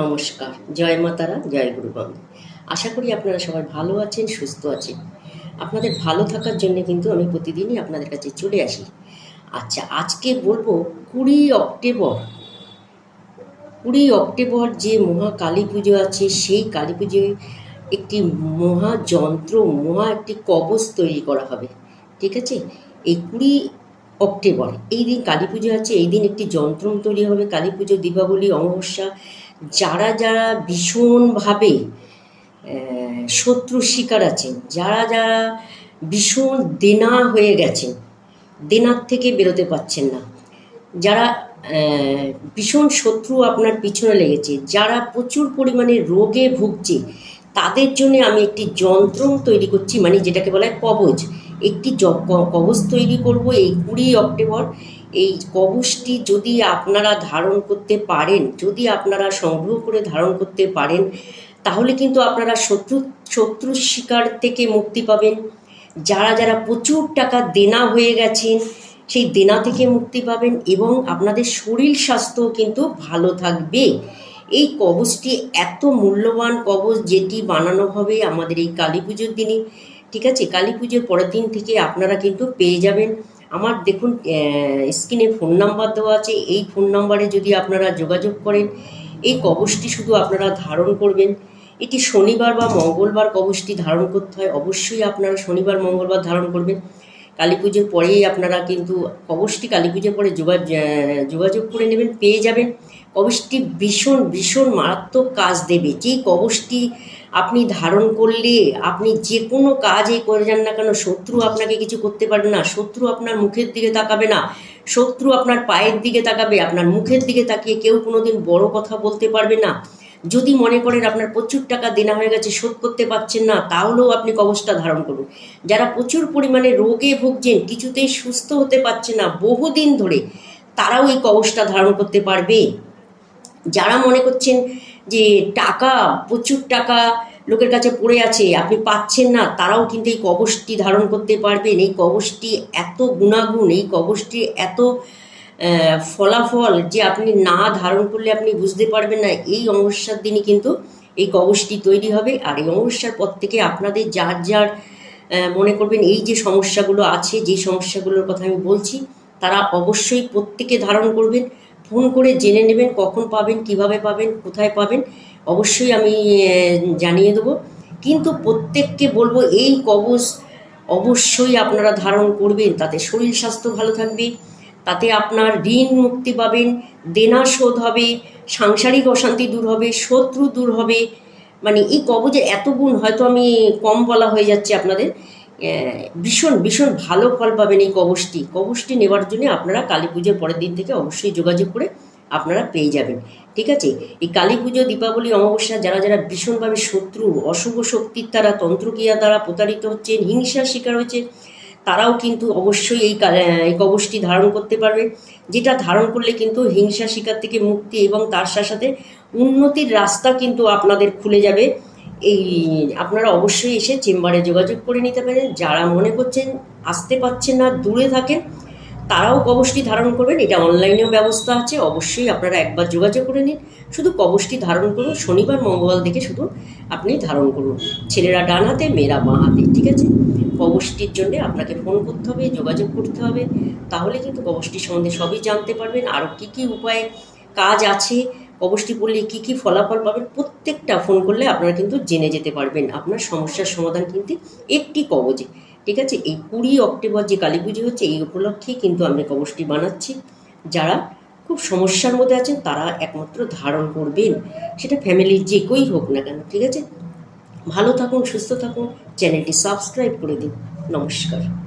নমস্কার, জয় মাতারা, জয় গুরুবন্ধ আশা করি আপনারা সবাই ভালো আছেন, সুস্থ আছেন। আপনাদের ভালো থাকার জন্য কিন্তু আমি প্রতিদিনই আপনাদের কাছে চলে আসি। আচ্ছা আজকে বলব কুড়ি অক্টোবর। কুড়ি অক্টোবর যে মহা কালী পুজো আছে, সেই কালী পুজোয় একটি মহাযন্ত্র মহা একটি কবচ তৈরি করা হবে। ঠিক আছে? এই কুড়ি অক্টোবর এই দিন কালী পুজো আছে, এই দিন একটি যন্ত্র তৈরি হবে, কালী পুজো, দীপাবলি, অমাবস্যা। যারা যারা ভীষণভাবে শত্রুর শিকার আছেন, যারা যারা ভীষণ দেনা হয়ে গেছেন, দেনার থেকে বেরোতে পারছেন না। যারা ভীষণ শত্রু আপনার পিছনে লেগেছে, যারা প্রচুর পরিমাণে রোগে ভুগছে, তাদের জন্য আমি একটি যন্ত্র তৈরি করছি মানে যেটাকে বলা হয় কবচ একটি কবচ তৈরি করব এই কুড়ি অক্টোবর। এই কবচটি যদি আপনারা ধারণ করতে পারেন, যদি আপনারা সংগ্রহ করে ধারণ করতে পারেন, তাহলে কিন্তু আপনারা শত্রু, শত্রুর শিকার থেকে মুক্তি পাবেন। যারা যারা প্রচুর টাকা দেনা হয়ে গেছেন সেই দেনা থেকে মুক্তি পাবেন এবং আপনাদের শরীর স্বাস্থ্য কিন্তু ভালো থাকবে। এই কবচটি এত মূল্যবান কবচ যেটি বানানো হবে আমাদের এই কালী পুজোর দিনে। ঠিক আছে? কালী পুজোর পরের দিন থেকে আপনারা কিন্তু পেয়ে যাবেন। আমার দেখুন স্ক্রিনে ফোন নাম্বার দেওয়া আছে। এই ফোন নাম্বারে যদি আপনারা যোগাযোগ করেন, এই কবচটি শুধু আপনারা ধারণ করবেন। এটি শনিবার বা মঙ্গলবার কবচটি ধারণ করতে হয়। অবশ্যই আপনারা শনিবার, মঙ্গলবার ধারণ করবেন। কালী পুজোর পরেই আপনারা কিন্তু কবচটি কালী পুজোর পরে যোগা- যোগাযোগ করে নেবেন, পেয়ে যাবেন। কবচটি ভীষণ ভীষণ মারাত্মক কাজ দেবে। যেই কবচটি আপনি ধারণ করলে, আপনি যে কোনো কাজই করে যান না কেন, শত্রু আপনাকে কিছু করতে পারবে না। শত্রু আপনার মুখের দিকে তাকাবে না। শত্রু আপনার পায়ের দিকে তাকাবে, আপনার মুখের দিকে তাকিয়ে কেউ কোনো দিন বড়ো কথা বলতে পারবে না। যদি মনে করেন আপনার প্রচুর টাকা দেনা হয়ে গেছে, শোধ করতে পারছেন না, তাহলেও আপনি কবচটা ধারণ করুন। যারা প্রচুর পরিমাণে রোগে ভুগছেন, কিছুতেই সুস্থ হতে পারছে না, বহুদিন ধরে তারাও এই কবচটা ধারণ করতে পারবে। যারা মনে করছেন যে টাকা, প্রচুর টাকা লোকের কাছে পড়ে আছে, আপনি পাচ্ছেন না, তারাও কিন্তু এই কবচটি ধারণ করতে পারবেন। এই কবচটি এত গুণাগুণ, এই কবচটি এত ফলাফল যে আপনি না ধারণ করলে আপনি বুঝতে পারবেন না, এই অমাবস্যার দিনই কিন্তু এই কবচটি তৈরি হবে। আর এই অমাবস্যার পর থেকে আপনাদের যার যার মনে করবেন এই যে সমস্যাগুলো আছে, যে সমস্যাগুলোর কথা আমি বলছি, তারা অবশ্যই প্রত্যেকে ধারণ করবেন। ফোন করে জেনে নেবেন কখন পাবেন, কীভাবে পাবেন, কোথায় পাবেন, অবশ্যই আমি জানিয়ে দেবো। কিন্তু প্রত্যেককে বলব, এই কবচ অবশ্যই আপনারা ধারণ করবেন, তাতে শরীর স্বাস্থ্য ভালো থাকবে, তাতে আপনার ঋণ মুক্তি পাবেন, দেনা শোধ হবে, সাংসারিক অশান্তি দূর হবে, শত্রু দূর হবে। মানে এই কবজের এত গুণ, হয়তো আমি কম বলা হয়ে যাচ্ছে আপনাদের। ভীষণ ভীষণ ভালো ফল পাবেন এই কবচটি কবচটি নেওয়ার জন্য আপনারা কালী পুজোর পরের দিন থেকে অবশ্যই যোগাযোগ করে আপনারা পেয়ে যাবেন। ঠিক আছে? এই কালী পুজো, দীপাবলি, অমাবস্যা যারা যারা ভীষণভাবে শত্রু, অশুভ শক্তির দ্বারা তন্ত্রক্রিয়া দ্বারা প্রতারিত হচ্ছেন, হিংসার শিকার হয়েছে তারাও কিন্তু অবশ্যই এই এই কবচটি ধারণ করতে পারবে। যেটা ধারণ করলে কিন্তু হিংসা শিকার থেকে মুক্তি এবং তার সাথে সাথে উন্নতির রাস্তা কিন্তু আপনাদের খুলে যাবে। এই আপনারা অবশ্যই এসে চেম্বারে যোগাযোগ করে নিতে পারেন। যারা মনে করছেন আসতে পারছেন না, দূরে থাকেন, তারাও কবচটি ধারণ করবেন। এটা অনলাইনেও ব্যবস্থা আছে, অবশ্যই আপনারা একবার যোগাযোগ করে নিন। শুধু কবচটি ধারণ করুন, শনিবার, মঙ্গলবার দেখে শুধু আপনি ধারণ করুন। ছেলেরা ডান হাতে, মেয়েরা বাঁ হাতে, ঠিক আছে? কবচটির জন্য আপনাকে ফোন করতে হবে, যোগাযোগ করতে হবে। তাহলে কিন্তু কবচটি সম্বন্ধে সবই জানতে পারবেন। আরও কী কী উপায়ে কাজ আছে কবচটি পড়লে কী কী ফলাফল পাবেন, প্রত্যেকটা ফোন করলে আপনারা কিন্তু জেনে যেতে পারবেন। আপনার সমস্যার সমাধান কিন্তু একটি কবজে। ঠিক আছে? এই কুড়ি অক্টোবর যে কালী পুজো হচ্ছে, এই উপলক্ষেই কিন্তু আমি কবচটি বানাচ্ছি। যারা খুব সমস্যার মধ্যে আছেন, তারা একমাত্র ধারণ করবেন। সেটা ফ্যামিলির যে কেউই হোক না কেন, ঠিক আছে? ভালো থাকুন, সুস্থ থাকুন চ্যানেলটি সাবস্ক্রাইব করে দিন। নমস্কার।